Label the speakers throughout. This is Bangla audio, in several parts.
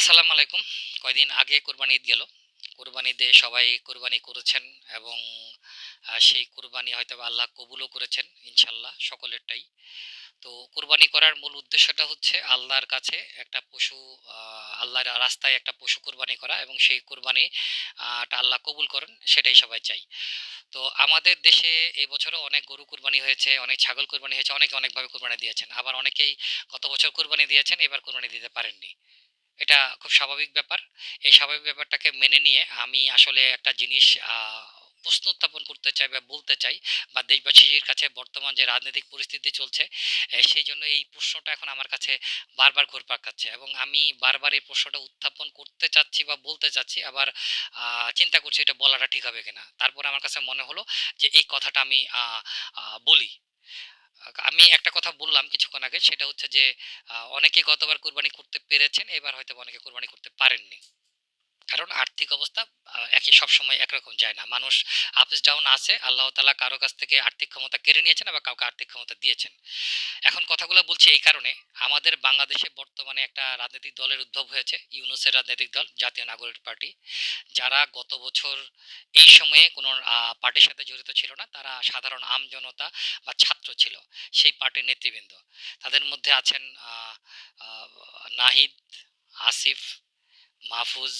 Speaker 1: আসসালামু আলাইকুম। কয়দিন আগে কোরবানি ঈদ গেল। কোরবানি ঈদে সবাই কোরবানি করেছেন এবং সেই কোরবানি হয়তো আল্লাহ কবুলও করেছেন ইনশাল্লাহ সকলেরটাই। তো কোরবানি করার মূল উদ্দেশ্যটা হচ্ছে আল্লাহর কাছে একটা পশু আল্লাহর রাস্তায় একটা পশু কোরবানি করা এবং সেই কোরবানি আহ, টা আল্লাহ কবুল করেন সেটাই সবাই চাই তো আমাদের দেশে এবছরও অনেক গরু কোরবানি হয়েছে অনেক ছাগল কোরবানি হয়েছে অনেকে অনেকভাবে কোরবানি দিয়েছেন। আবার অনেকেই গত বছর কোরবানি দিয়েছেন এবার কোরবানি দিতে পারেননি। এটা খুব স্বাভাবিক ব্যাপার। এই স্বাভাবিক ব্যাপারটাকে মেনে নিয়ে আমি আসলে একটা জিনিস প্রশ্ন উত্থাপন করতে চাই বা বলতে চাই বা দেশবাসীর কাছে বর্তমান যে রাজনৈতিক পরিস্থিতি চলছে সেই জন্য এই প্রশ্নটা এখন আমার কাছে বারবার ঘুরপাক খাচ্ছে এবং আমি বারবার এই প্রশ্নটা উত্থাপন করতে চাচ্ছি বা বলতে চাচ্ছি, আবার চিন্তা করছি এটা বলাটা ঠিক হবে কিনা। তারপর আমার কাছে মনে হলো যে এই কথাটা আমি বলি। আমি একটা কথা বললাম কিছুক্ষণ আগে, সেটা হচ্ছে যে অনেকে গতবার কোরবানি করতে পেরেছেন, এবার হয়তো অনেকে কোরবানি করতে পারেননি। কারণ আর্থিক অবস্থা একই সবসময় একরকম যায় না। মানুষ আপস ডাউন আছে, আল্লাহ তালা কারও কাছ থেকে আর্থিক ক্ষমতা কেড়ে নিয়েছেন আবার কাউকে আর্থিক ক্ষমতা দিয়েছেন। এখন কথাগুলো বলছি এই কারণে, আমাদের বাংলাদেশে বর্তমানে একটা রাজনৈতিক দলের উদ্ভব হয়েছে, ইউনুসের রাজনৈতিক দল, জাতীয় নাগরিক পার্টি। যারা গত বছর এই সময়ে কোনো পার্টির সাথে জড়িত ছিল না, তারা সাধারণ আম জনতা বা ছাত্র ছিল, সেই পার্টির নেতৃবৃন্দ। তাদের মধ্যে আছেন নাহিদ, আসিফ, মাহফুজ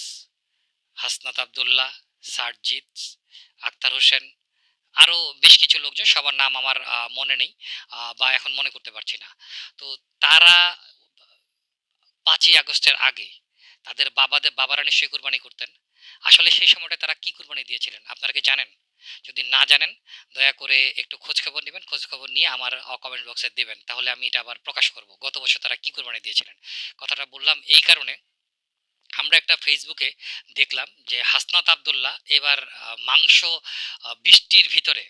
Speaker 1: হাসনাত আবদুল্লাহ, সারজিৎ, আক্তার হোসেন আরও বেশ কিছু লোকজন, সবার নাম আমার মনে নেই বা এখন মনে করতে পারছি না। তো তারা পাঁচই আগস্টের আগে তাদের বাবাদের বাবারা নিশ্চয়ই কুরবানি করতেন। আসলে সেই সময়টা তারা কি কুরবানি দিয়েছিলেন, আপনারা কি জানেন? যদি না জানেন, দয়া করে একটু খোঁজ খবর নেবেন খোঁজ খবর নিয়ে আমার কমেন্ট বক্সে দেবেন। তাহলে আমি এটা আবার প্রকাশ করব, গত বছর তারা কি কুরবানি দিয়েছিলেন। কথাটা বললাম এই কারণে আমরা একটা ফেসবুকে দেখলাম যে হাসনাত আবদুল্লাহ এবার মাংস বৃষ্টির ভিতরে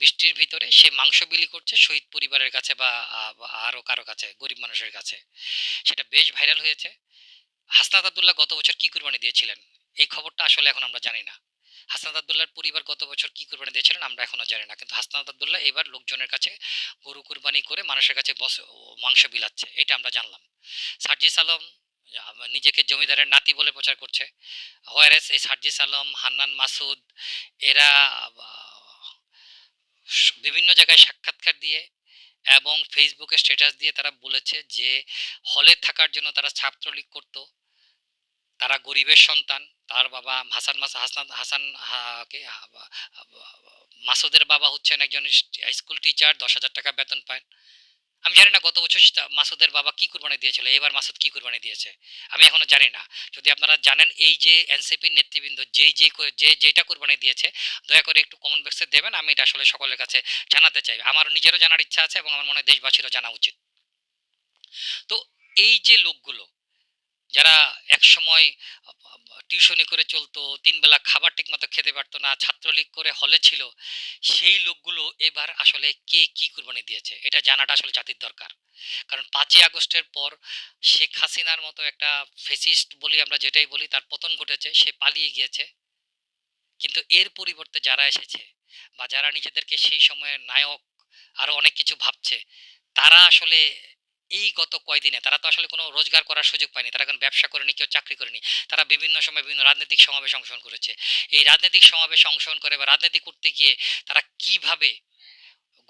Speaker 1: বৃষ্টির ভিতরে সে মাংস বিলি করছে শহীদ পরিবারের কাছে বা আহ, বা আরও কারও কাছে গরিব মানুষের কাছে। সেটা বেশ ভাইরাল হয়েছে। হাসনাত আবদুল্লাহ গত বছর কি কুরবানি দিয়েছিলেন? এই খবরটা আসলে এখন আমরা জানি না। হাসনাত আবদুল্লাহর পরিবার গত বছর কি কুরবানি দিয়েছিলেন আমরা এখনও জানি না। কিন্তু হাসনাত আবদুল্লাহ এবার লোকজনের কাছে গরু কুরবানি করে মানুষের কাছে মাংস বিলাচ্ছে এটা আমরা জানলাম। সার্জিস আলম নিজেকে জমিদারের নাতি বলে প্রচার করছে। ওয়ারেস, এই সার্জিস আলম, হান্নান মাসুদ, এরা বিভিন্ন জায়গায় সাক্ষাৎকার দিয়ে এবং ফেসবুকে স্ট্যাটাস দিয়ে তারা বলেছে যে, হলে থাকার জন্য তারা ছাত্রলীগ করত। তারা গরিবের সন্তান। তার বাবা হাসান মাস হাসান হাসান মাসুদের বাবা হচ্ছেন একজন স্কুল টিচার, দশ হাজার টাকা বেতন পায় আমি জানি না গত বছর মাসুদের বাবা কি কুরবানি দিয়েছিল, এবার মাসুদ কি কুরবানি দিয়েছে, আমি এখনও জানি না। যদি আপনারা জানেন, এই যে এনসিপির নেতৃবৃন্দ যেই যে যে যেটা কুরবানি দিয়েছে, দয়া করে একটু কমেন্ট বক্সে দেবেন, আমি এটা আসলে সকলের কাছে জানাতে চাই। আমার নিজেরও জানার ইচ্ছা আছে এবং আমার মনে হয় দেশবাসীরও জানা উচিত। তো এই যে লোকগুলো যারা এক সময় টিউশনি করে চলতো, তিন বেলা খাবার ঠিকমতো খেতে পারতো না, ছাত্রলীগ করে হলে ছিল, সেই লোকগুলো এবার আসলে কে কি কুরবানি দিয়েছে? এটা জানাটা আসলে জাতির দরকার। কারণ পাঁচই আগস্টের পর শেখ হাসিনার মতো একটা ফেসিস্ট বলি আমরা যেটাই বলি, তার পতন ঘটেছে, সে পালিয়ে গিয়েছে। কিন্তু এর পরিবর্তে যারা এসেছে বা যারা নিজেদেরকে সেই সময়ের নায়ক আরও অনেক কিছু ভাবছে, তারা আসলে এই গত কয়দিনে তারা তো আসলে কোনো রোজগার করার সুযোগ পায়নি, তারা কোনো ব্যবসা করেনি কেউ চাকরি করেনি তারা বিভিন্ন সময় বিভিন্ন রাজনৈতিক সমাবেশ অংশগ্রহণ করেছে। এই রাজনৈতিক সমাবেশ অংশগ্রহণ করে বা রাজনীতি করতে গিয়ে তারা কীভাবে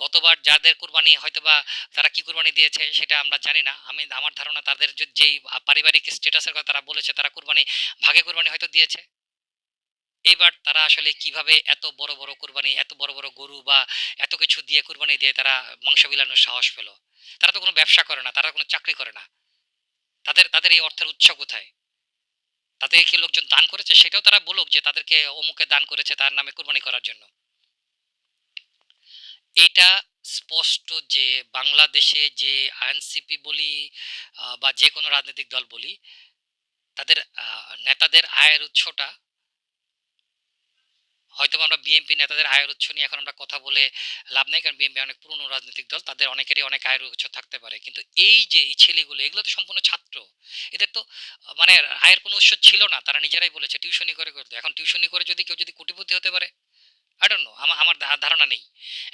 Speaker 1: গতবার যাদের কুরবানি হয়তোবা তারা কি কুরবানি দিয়েছে সেটা আমরা জানি না। আমি, আমার ধারণা তাদের যেই পারিবারিক স্ট্যাটাসের কথা তারা বলেছে তারা কুরবানি, ভাগে কুরবানি হয়তো দিয়েছে। এইবার তারা আসলে কীভাবে এত বড় বড় কুরবানি, এত বড় বড় গরু বা এত কিছু দিয়ে কুরবানি দিয়ে তারা মাংস বিলানোর সাহস পেল? তারা তো কোনো ব্যবসা করে না, তারা কোনো চাকরি করে না। তাদের তাদের এই অর্থের উৎস কোথায়? তাদেরকে লোকজন দান করেছে? সেটাও তারা বলুক যে তাদেরকে অমুকে দান করেছে তার নামে কুরবানি করার জন্য। এটা স্পষ্ট যে বাংলাদেশে যে আইএনসিপি বলি বা যে কোনো রাজনৈতিক দল বলি, তাদের নেতাদের আয়ের উৎসটা হয়তো আমরা বিএনপি নেতাদের আয়ের উৎস নিয়ে এখন আমরা কথা বলে লাভ নেই, কারণ বিএনপি অনেক পুরনো রাজনৈতিক দল, তাদের অনেকেরই অনেক আয়ের উৎস থাকতে পারে। কিন্তু এই যে এই ছেলেগুলো, এগুলো তো সম্পূর্ণ ছাত্র। এদের তো মানে আয়ের কোনো উৎস ছিল না, তারা নিজেরাই বলেছে, টিউশনি করে করতে। এখন টিউশনি করে যদি কেউ যদি কোটিপতি হতে পারে? আই নো আমার আমার ধারণা নেই।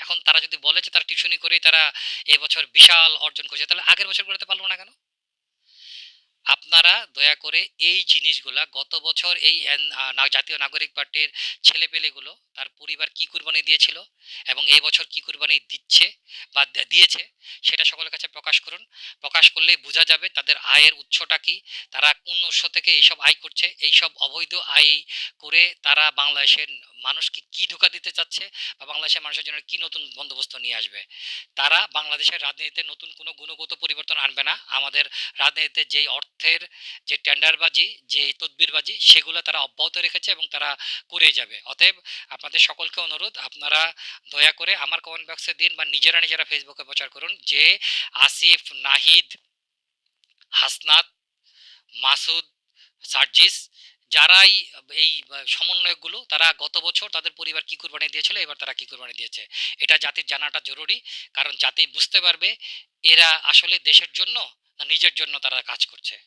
Speaker 1: এখন তারা যদি বলে যে তারা টিউশনি করেই তারা এবছর বিশাল অর্জন করেছে, তাহলে আগের বছর করতে পারল না কেন? আপনারা দয়া করে এই জিনিসগুলা গত বছর এই জাতীয় নাগরিক পার্টির ছেলেপেলেগুলো তার পরিবার কি কুরবানি দিয়েছিল? এবং এই বছর কি কুরবানি দিচ্ছে বা দিয়েছে সেটা সকলের কাছে প্রকাশ করুন। প্রকাশ করলেই বোঝা যাবে তাদের আয়ের উৎসটা কি, তারা কোন উৎস থেকে এইসব আয় করছে, এইসব অবৈধ আয় করে তারা বাংলাদেশের মানুষকে কি ধোকা দিতে চাচ্ছে বা বাংলাদেশের মানুষের জন্য কি নতুন বন্দোবস্ত নিয়ে আসবে। তারা বাংলাদেশের রাজনীতিতে নতুন কোনো গুণগত পরিবর্তন আনবে না। আমাদের রাজনীতিতে যেই অর্থের যে টেন্ডারবাজি যে তদবিরবাজি, সেগুলো তারা অব্যাহত রেখেছে এবং তারা করে যাবে। অতএব আপনাদের সকলকে অনুরোধ, আপনারা দয়া করে আমার কমেন্ট বক্সে দিন বা নিজেরা নিজেরা ফেসবুকে প্রচার করুন। যে আসিফ, নাহিদ, হাসনাত, মাসুদ, সার্জিস, যারাই এই সমন্বয়কগুলো, তারা গত বছর তাদের পরিবার কি কুরবানি দিয়েছিল, এবার তারা কি কুরবানি দিয়েছে। এটা জাতির জানাটা জরুরি, কারণ জাতি বুঝতে পারবে এরা আসলে দেশের জন্য নিজের জন্য তারা কাজ করছে।